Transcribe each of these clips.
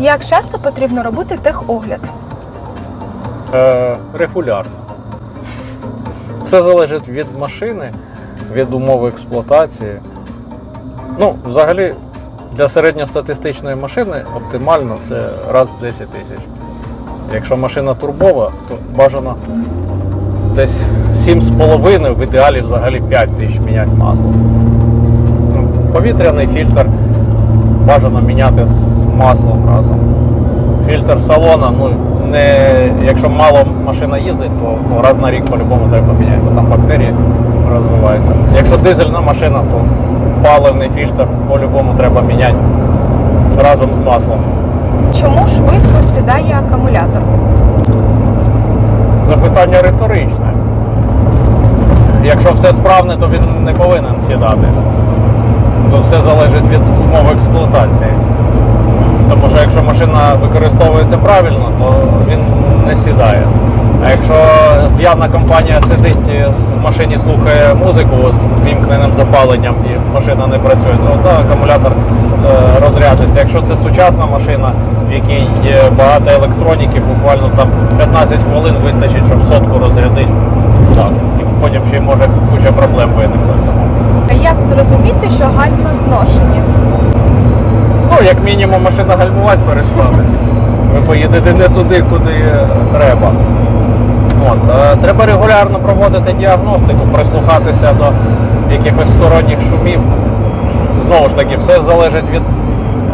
Як часто потрібно робити техогляд? Е, регулярно. Все залежить від машини, від умов експлуатації. Ну, взагалі, для середньостатистичної машини оптимально це раз в 10 тисяч. Якщо машина турбова, то бажано десь 7,5, в ідеалі взагалі 5 тисяч міняти масло. Ну, Повітряний фільтр бажано міняти з маслом разом. Фільтр салона, ну не якщо мало машина їздить, то ну, раз на рік по-любому треба міняти, бо там бактерії розвиваються. Якщо дизельна машина, то паливний фільтр по-любому треба міняти разом з маслом. Чому швидко сідає акумулятор? Запитання риторичне. Якщо все справне, то він не повинен сідати. Тут все залежить від умов експлуатації. Тому що якщо машина використовується правильно, то він не сідає. А якщо п'яна компанія сидить в машині слухає музику з вімкненим запаленням і машина не працює, то да, акумулятор е, розрядиться. Якщо це сучасна машина, в якій є багато електроніки, буквально там 15 хвилин вистачить, щоб сотку розрядити. Так. І потім ще й може куча проблем виникнути. Тому Як зрозуміти, що гальма зношені? Ну, як мінімум, машина гальмувати перестане. Ви поїдете не туди, куди треба. От. е, Треба регулярно проводити діагностику, прислухатися до якихось сторонніх шумів. Знову ж таки, все залежить від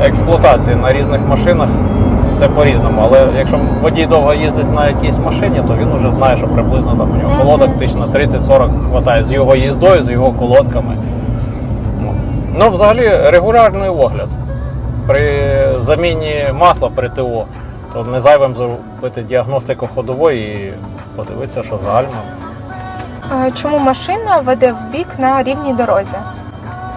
експлуатації на різних машинах. Все по-різному. Але якщо водій довго їздить на якійсь машині, то він вже знає, що приблизно там у нього колодок тисяч на 30-40 хватає з його їздою, з його колодками. Ну, Ну, взагалі, регулярний огляд. При заміні масла при ТО, то не зайвим зробити діагностику ходової і подивитися, що з гальмом. Е, Чому машина веде в бік на рівній дорозі?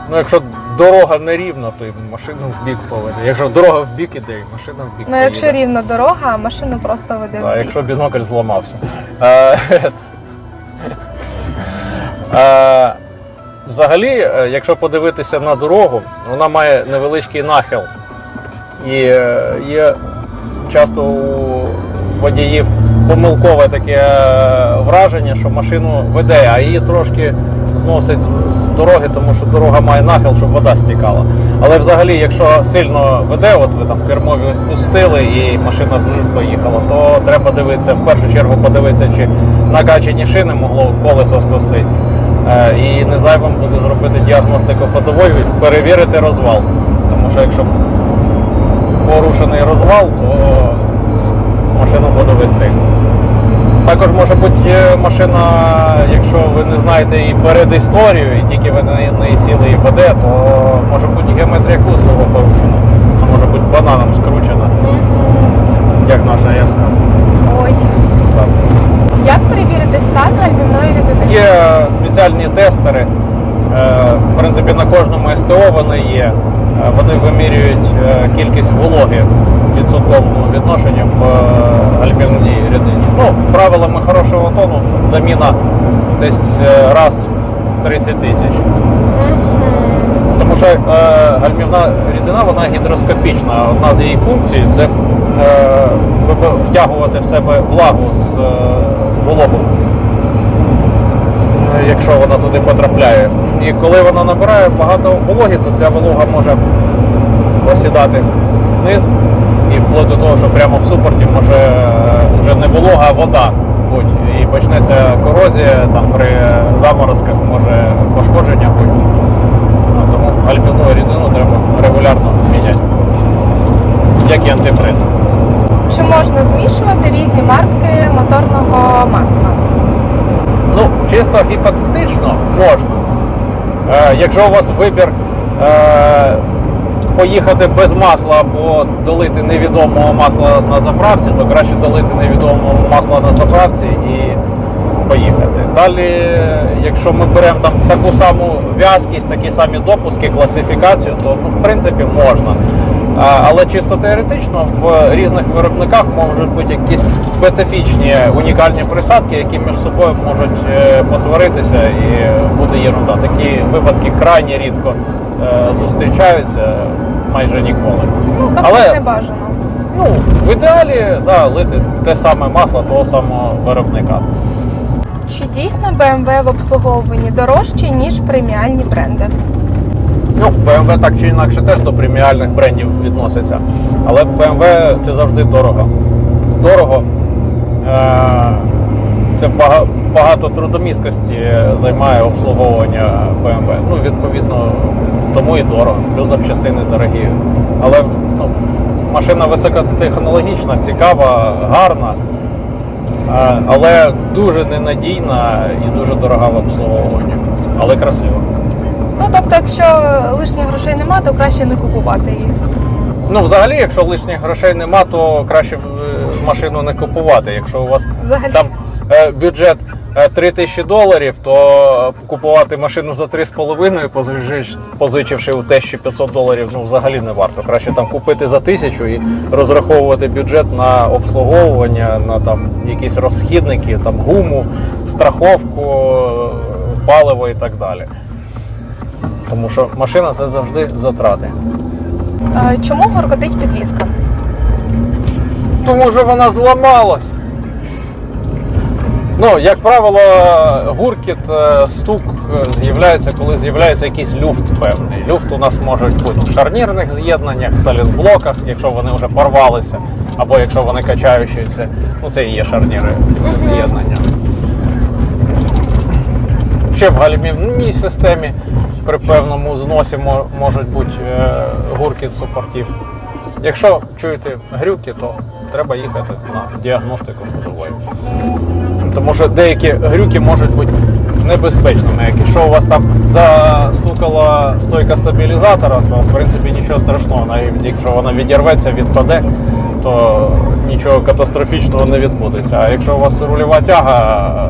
Ну, якщо дорога не рівна, то і машину в бік поведе. Якщо дорога в бік іде, і машина в бік Ну, якщо поїде. рівна дорога, а машина просто веде А в бік. якщо бінокль зламався. Взагалі, е, якщо подивитися на дорогу, вона має невеличкий нахил. І е, є часто у водіїв помилкове таке е, враження, що машину веде, а її трошки зносить з- дороги, тому що дорога має нахил, щоб вода стікала. Але взагалі, якщо сильно веде, от ви там кермо відпустили і машина поїхала, то треба дивитися, в першу чергу подивитися, чи накачані шини могло колесо спустити. Е, І не зайвим буде зробити діагностику ходової, перевірити розвал. Тому що якщо порушений розвал, то машину буде вести. Також може бути е, машина, якщо ви не знаєте її передісторію, і тільки ви на неї сіли і веде, то може бути геометрія кузова порушена. Вона може бути бананом скручена, як наша яска. Ой. Так. Як перевірити стан гальмівної рідини? Є спеціальні тестери. е, В принципі, на кожному СТО вони є. Е, Вони вимірюють е, кількість вологи в відсотковому відношенні в е, рідині. Ну, правилами хорошого тону заміна десь раз в 30 тисяч. Тому що гальмівна рідина вона гідроскопічна. Одна з її функцій це втягувати в себе влагу з вологу якщо вона туди потрапляє. І коли вона набирає багато вологи, то ця волога може осідати вниз і вплоть до того, що прямо в супорті може е, вже не волога, а вода бути. І почнеться корозія, там при заморозках може пошкодження бути. Ну, тому гальмівну рідину треба регулярно міняти. Як і антифриз. Чи можна змішувати різні марки моторного масла? Чисто гіпотетично можна. Е, якщо у вас вибір е, поїхати без масла або долити невідомого масла на заправці, то краще долити невідомого масла на заправці і поїхати. Далі, якщо ми беремо там таку саму в'язкість, такі самі допуски, класифікацію, то ну, в принципі можна. Але чисто теоретично в різних виробниках можуть бути якісь специфічні унікальні присадки, які між собою можуть е, посваритися і буде єрунда. Такі випадки крайні рідко е, зустрічаються. майже ніколи. Ну, тобто Але- не бажано. Ну, в ідеалі да, лити те саме масло того самого виробника. Чи дійсно BMW в обслуговуванні дорожче, ніж преміальні бренди? Ну, BMW так чи інакше теж до преміальних брендів відноситься. Але BMW це завжди дорого. Дорого. Е, Це багато трудомісткості займає обслуговування BMW. Ну, відповідно, тому і дорого. Плюс запчастини дорогі. Але ну, машина високотехнологічна, цікава, гарна. Е, Але дуже ненадійна і дуже дорога в обслуговуванні. Але красива. Ну тобто, якщо лишніх грошей нема, то краще не купувати її. Ну, взагалі, якщо лишніх грошей нема, то краще е, машину не купувати. Якщо у вас Взагалі. там е, бюджет е, 3 тисячі доларів, то купувати машину за 3,5, позичивши, позичивши у тещі 500 доларів, ну взагалі не варто. Краще там купити за тисячу і розраховувати бюджет на обслуговування, на там якісь розхідники, там гуму, страховку, е, паливо і так далі. Тому що машина це завжди затрати. Е, Чому горкотить підвізка? Тому що вона зламалась. Ну, як правило, гуркіт, е, стук е, з'являється, коли з'являється якийсь люфт певний. Люфт у нас може бути в шарнірних з'єднаннях, в салінблоках, якщо вони вже порвалися, або якщо вони качаючіся. Ну, це і є шарніри з'єднання. Ще в гальмівній системі при певному зносі можуть бути е, гуркіт супортів. Якщо чуєте грюки, то треба їхати на діагностику ходової. Тому що деякі грюки можуть бути небезпечними. Якщо у вас там застукала стойка стабілізатора, то в принципі нічого страшного, навіть якщо вона відірветься, відпаде, то нічого катастрофічного не відбудеться. А якщо у вас рульова тяга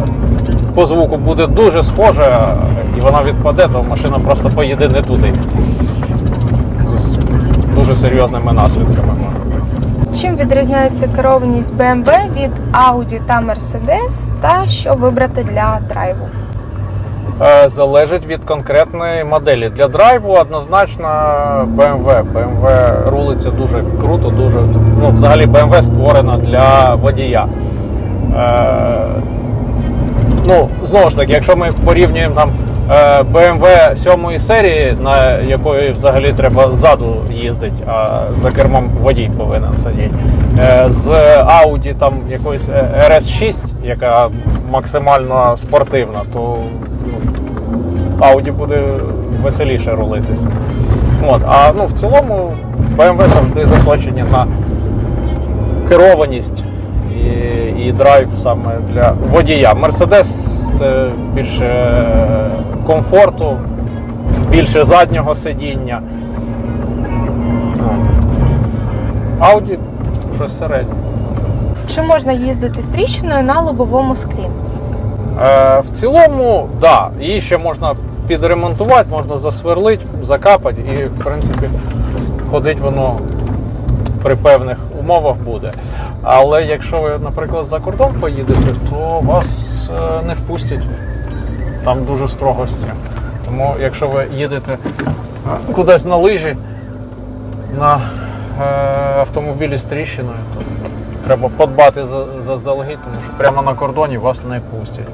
по звуку буде дуже схожа і вона відпаде, то машина просто поїде не туди. З дуже серйозними наслідками. Чим відрізняється керованість BMW від Audi та Mercedes, та що вибрати для драйву? Е, Залежить від конкретної моделі. Для драйву однозначно BMW. BMW рулиться дуже круто, дуже. Ну, взагалі BMW створена для водія. Ну, знову ж таки, якщо ми порівнюємо там е, BMW 7 серії, на якої взагалі треба ззаду їздити, а за кермом водій повинен сидіти. е, З Audi там якоїсь е, RS6, яка максимально спортивна, то ну, Audi буде веселіше рулитися. От, а ну, в цілому BMW завжди заточені на керованість і, і драйв саме для водія. Mercedes це більше е, комфорту, більше заднього сидіння. Audi щось середнє. Чи можна їздити з тріщиною на лобовому склі? Е, в цілому, так, да, її ще можна підремонтувати, можна засверлити, закапати і, в принципі, ходить воно при певних умовах буде. Але якщо ви, наприклад, за кордон поїдете, то вас е, не впустять. Там дуже строго з. Тому якщо ви їдете е, кудись на лижі, на е, автомобілі з тріщиною, то треба подбати заздалегідь, тому що прямо на кордоні вас не пустять.